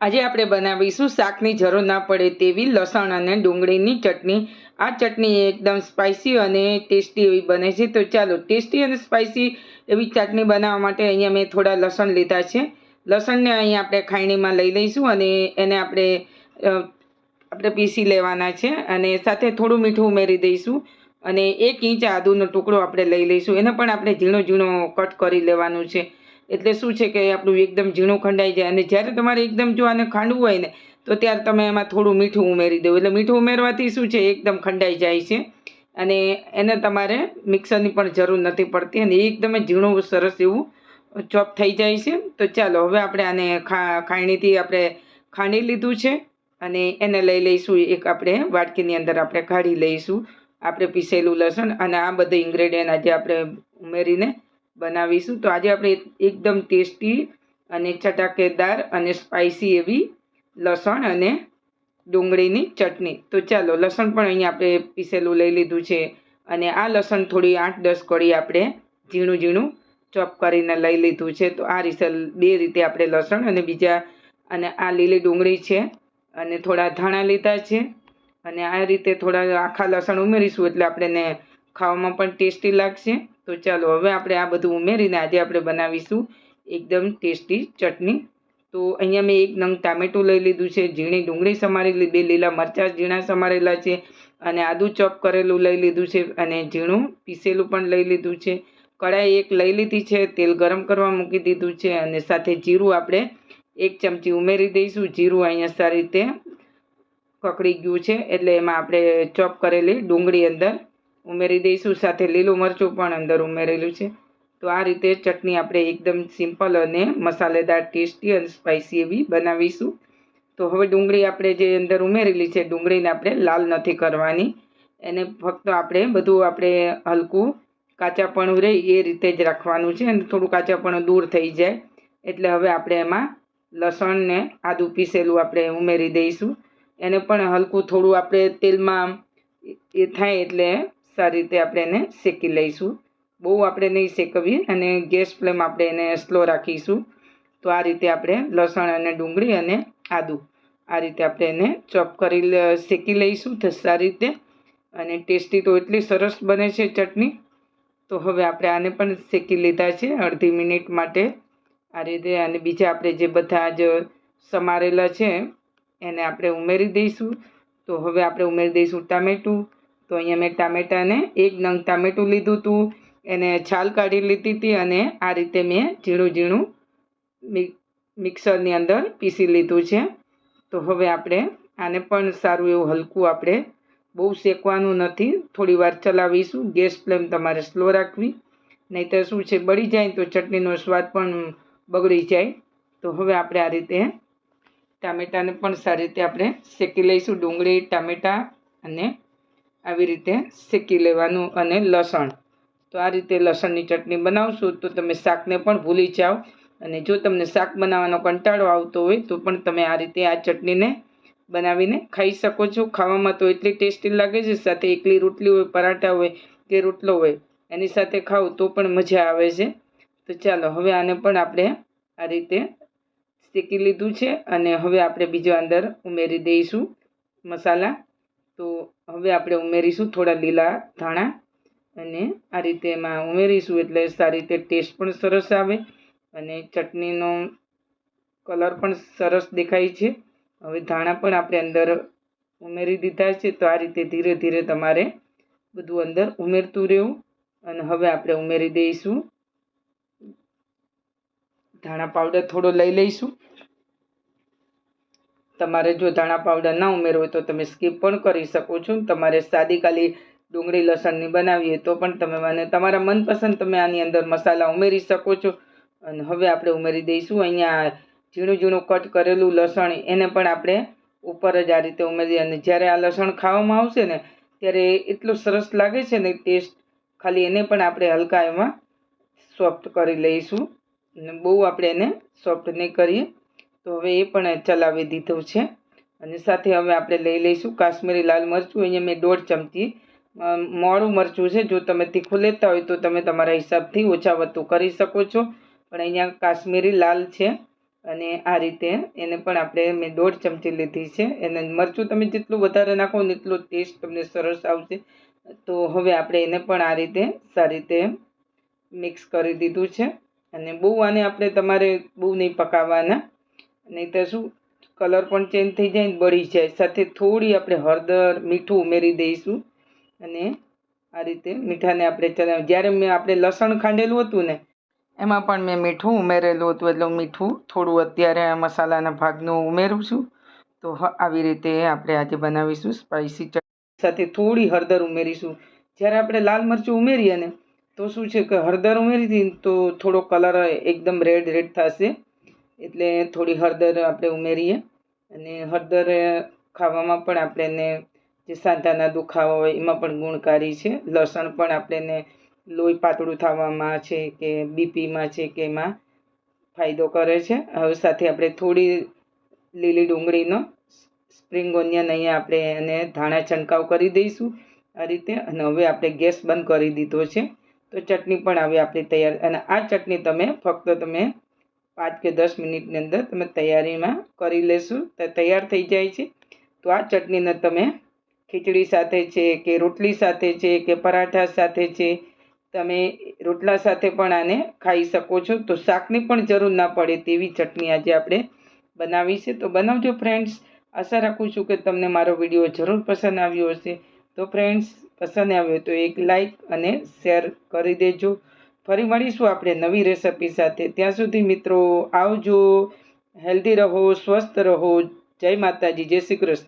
આજે આપણે બનાવીશું શાકની જરૂર ના પડે તેવી લસણ અને ડુંગળીની ચટણી. આ ચટણી એકદમ સ્પાઇસી અને ટેસ્ટી એવી બને છે. તો ચાલો ટેસ્ટી અને સ્પાઇસી એવી ચટણી બનાવવા માટે અહીંયા મેં થોડા લસણ લીધા છે. લસણને અહીંયા આપણે ખાયણીમાં લઈ લઈશું અને એને આપણે આપણે પીસી લેવાના છે અને સાથે થોડું મીઠું ઉમેરી દઈશું અને એક ઇંચ આદુનો ટુકડો આપણે લઈ લઈશું. એને પણ આપણે ઝીણો ઝીણો કટ કરી લેવાનું છે. એટલે શું છે કે આપણું એકદમ ઝીણું ખંડાઈ જાય. અને જ્યારે તમારે એકદમ જો આને ખાંડવું હોય ને, તો ત્યારે તમે એમાં થોડું મીઠું ઉમેરી દો. એટલે મીઠું ઉમેરવાથી શું છે, એકદમ ખંડાઈ જાય છે. અને એને તમારે મિક્સરની પણ જરૂર નથી પડતી. અને એકદમ ઝીણું સરસ એવું ચોપ થઈ જાય છે. તો ચાલો, હવે આપણે આને ખા ખાયણીથી આપણે ખાંડી લીધું છે. અને એને લઈ લઈશું એક આપણે વાટકીની અંદર આપણે કાઢી લઈશું. આપણે પીસેલું લસણ અને આ બધા ઇન્ગ્રેડિયન્ટ આજે આપણે ઉમેરીને બનાવીશું. તો આજે આપણે એકદમ ટેસ્ટી અને ચટાકેદાર અને સ્પાઇસી એવી લસણ અને ડુંગળીની ચટણી. તો ચાલો, લસણ પણ અહીંયા આપણે પીસેલું લઈ લીધું છે અને આ લસણ થોડી આઠ દસ કળી આપણે ઝીણું ઝીણું ચોપ કરીને લઈ લીધું છે. તો આ રીતે, બે રીતે આપણે લસણ અને બીજા, અને આ લીલી ડુંગળી છે અને થોડા ધાણા લીધા છે અને આ રીતે થોડા આખા લસણ ઉમેરીશું એટલે આપણને ખાવામાં પણ ટેસ્ટી લાગશે. તો ચાલો હવે આપણે આ બધું ઉમેરીને આજે આપણે બનાવીશું એકદમ ટેસ્ટી ચટણી. તો અહીંયા મેં એક નંગ ટામેટું લઈ લીધું છે, ઝીણી ડુંગળી સમારેલી, બે લીલા મરચાં ઝીણા સમારેલા છે અને આદું ચોપ કરેલું લઈ લીધું છે અને ઝીણું પીસેલું પણ લઈ લીધું છે. કડાઈ એક લઈ લીધી છે, તેલ ગરમ કરવા મૂકી દીધું છે અને સાથે જીરું આપણે એક ચમચી ઉમેરી દઈશું. જીરું અહીંયા સારી રીતે કકડી ગયું છે એટલે એમાં આપણે ચોપ કરેલી ડુંગળી અંદર ઉમેરી દઈશું, સાથે લીલું મરચું પણ અંદર ઉમેરેલું છે. તો આ રીતે ચટણી આપણે એકદમ સિમ્પલ અને મસાલેદાર, ટેસ્ટી અને સ્પાઇસી એવી બનાવીશું. તો હવે ડુંગળી આપણે જે અંદર ઉમેરેલી છે, ડુંગળીને આપણે લાલ નથી કરવાની. એને ફક્ત આપણે બધું આપણે હલકું કાચાપણું રહે એ રીતે જ રાખવાનું છે અને થોડું કાચાપણું દૂર થઈ જાય. એટલે હવે આપણે એમાં લસણને આદું પીસેલું આપણે ઉમેરી દઈશું. એને પણ હલકું થોડું આપણે તેલમાં એ થાય એટલે સારી રીતે આપણે એને શેકી લઈશું. બહુ આપણે નહીં શેકવી અને ગેસ ફ્લેમ આપણે એને સ્લો રાખીશું. તો આ રીતે આપણે લસણ અને ડુંગળી અને આદું આ રીતે આપણે એને ચોપ કરી શેકી લઈશું સારી રીતે અને ટેસ્ટી તો એટલી સરસ બને છે ચટણી. તો હવે આપણે આને પણ શેકી લીધા છે અડધી મિનિટ માટે. આ રીતે અને બીજા આપણે જે બધા જ સમારેલા છે એને આપણે ઉમેરી દઈશું. તો હવે આપણે ઉમેરી દઈશું ટામેટું. તો અહીંયા મેં ટામેટાને એક નંગ ટામેટું લીધું હતું એને છાલ કાઢી લીધી હતી અને આ રીતે મેં ઝીણું ઝીણું મિક્સરની અંદર પીસી લીધું છે. તો હવે આપણે આને પણ સારું એવું હલકું આપણે બહુ શેકવાનું નથી, થોડી વાર ચલાવીશું, ગેસ ફ્લેમ તમારે સ્લો રાખવી, નહીંતર શું છે, બળી જાય તો ચટણીનો સ્વાદ પણ બગડી જાય. તો હવે આપણે આ રીતે ટામેટાને પણ સારી રીતે આપણે શેકી લઈશું ડુંગળી, ટામેટાં અને આવી રીતે શેકી લેવાનું અને લસણ. તો આ રીતે લસણની ચટણી બનાવશો. તો તમે શાકને પણ ભૂલી જાઓ. અને જો તમને શાક બનાવવાનો કંટાળો આવતો હોય, તો પણ તમે આ રીતે આ ચટણીને બનાવીને ખાઈ શકો છો. ખાવામાં તો એટલી ટેસ્ટી લાગે છે. સાથે એકલી રોટલી હોય, પરાઠા હોય કે રોટલો હોય, એની સાથે ખાવ તો પણ મજા આવે છે. તો ચાલો, હવે આને પણ આપણે આ રીતે શેકી લીધું છે. અને હવે આપણે બીજો અંદર ઉમેરી દઈશું મસાલા. તો હવે આપણે ઉમેરીશું થોડા લીલા ધાણા અને આ રીતે એમાં ઉમેરીશું એટલે સારી રીતે ટેસ્ટ પણ સરસ આવે અને ચટણીનો કલર પણ સરસ દેખાય છે. હવે ધાણા પણ આપણે અંદર ઉમેરી દીધા છે તો આ રીતે ધીરે ધીરે તમારે બધું અંદર ઉમેરતું રહેવું અને હવે આપણે ઉમેરી દઈશું. ધાણા પાવડર થોડો લઈ લઈશું. તમારે જો ધાણા પાવડર ના ઉમેરવો તો તમે સ્કીપ પણ કરી શકો છો. તમારે સાદી ખાલી ડુંગળી લસણની બનાવીએ તો પણ તમે મને, તમારા મનપસંદ તમે આની અંદર મસાલા ઉમેરી શકો છો. અને હવે આપણે ઉમેરી દઈશું. અહીંયા ઝીણું ઝીણું કટ કરેલું લસણ એને પણ આપણે ઉપર જ આ રીતે ઉમેરી અને જ્યારે આ લસણ ખાવામાં આવશે ને, ત્યારે એટલું સરસ લાગે છે ને ટેસ્ટ ખાલી એને પણ આપણે હલકા એમાં સોફ્ટ કરી લઈશું. અને બહુ આપણે એને સોફ્ટ નહીં કરીએ. તો હવે એ પણ ચલાવી દીધું છે. અને સાથે હવે આપણે લઈ લઈશું કાશ્મીરી લાલ મરચું. અહીંયા મેં દોઢ ચમચી મોડું મરચું છે. જો તમે તીખું લેતા હોય તો તમે તમારા હિસાબથી ઓછા વધુ કરી શકો છો. પણ અહીંયા કાશ્મીરી લાલ છે અને આ રીતે એને પણ આપણે મેં દોઢ ચમચી લીધી છે. એને મરચું તમે જેટલું વધારે નાખો ને એટલો ટેસ્ટ તમને સરસ આવશે. તો હવે આપણે એને પણ આ રીતે સારી રીતે મિક્સ કરી દીધું છે. અને બહુ આને આપણે તમારે બહુ નહીં પકાવવાના. નહીં તો શું, કલર પણ ચેન્જ થઈ જાય ને બળી જાય. સાથે થોડી આપણે હળદર, મીઠું ઉમેરી દઈશું. અને આ રીતે મીઠાને આપણે ચલાવ જ્યારે મેં આપણે લસણ ખાંડેલું હતું ને, એમાં પણ મેં મીઠું ઉમેરેલું હતું. એટલે મીઠું થોડું અત્યારે આ મસાલાના ભાગનું ઉમેરું છું. તો આવી રીતે આપણે આજે બનાવીશું સ્પાઇસી ચટણી સાથે થોડી હળદર ઉમેરીશું. જ્યારે આપણે લાલ મરચું ઉમેરીએ ને, તો શું છે કે હળદર ઉમેરી તો થોડો કલર એકદમ રેડ રેડ થશે. એટલે થોડી હળદર આપણે ઉમેરીએ અને હળદર ખાવામાં પણ આપણને જે સાંધાના દુખાવા હોય એમાં પણ ગુણકારી છે. લસણ પણ આપણને લોહી પાતળું થવામાં છે કે બીપીમાં છે કે એમાં ફાયદો કરે છે. હવે સાથે આપણે થોડી લીલી ડુંગળીનો સ્પ્રિંગ ઓનિયન અહીંયા આપણે એને ધાણા છંટકાવ કરી દઈશું આ રીતે અને હવે આપણે ગેસ બંધ કરી દીધો છે. તો ચટણી પણ હવે આપણી તૈયાર અને આ ચટણી તમે ફક્ત તમે પાંચ કે દસ મિનિટની અંદર તમે તૈયારીમાં કરી લેશું. તો તૈયાર થઈ જાય છે. તો આ ચટણીને તમે ખીચડી સાથે છે કે રોટલી સાથે છે કે પરાઠા સાથે છે, તમે રોટલા સાથે પણ આને ખાઈ શકો છો. તો શાકની પણ જરૂર ના પડે તેવી ચટણી આજે આપણે બનાવી છે. તો બનાવજો ફ્રેન્ડ્સ. આશા રાખું છું કે તમને મારો વીડિયો જરૂર પસંદ આવ્યો હશે. તો ફ્રેન્ડ્સ, પસંદ આવ્યો તો એક લાઈક અને શેર કરી દેજો. ફરી મળીશું આપણે નવી રેસિપી સાથે. ત્યાં સુધી મિત્રો આવજો, હેલ્ધી રહો, સ્વસ્થ રહો. જય માતાજી, જય શ્રી કૃષ્ણ.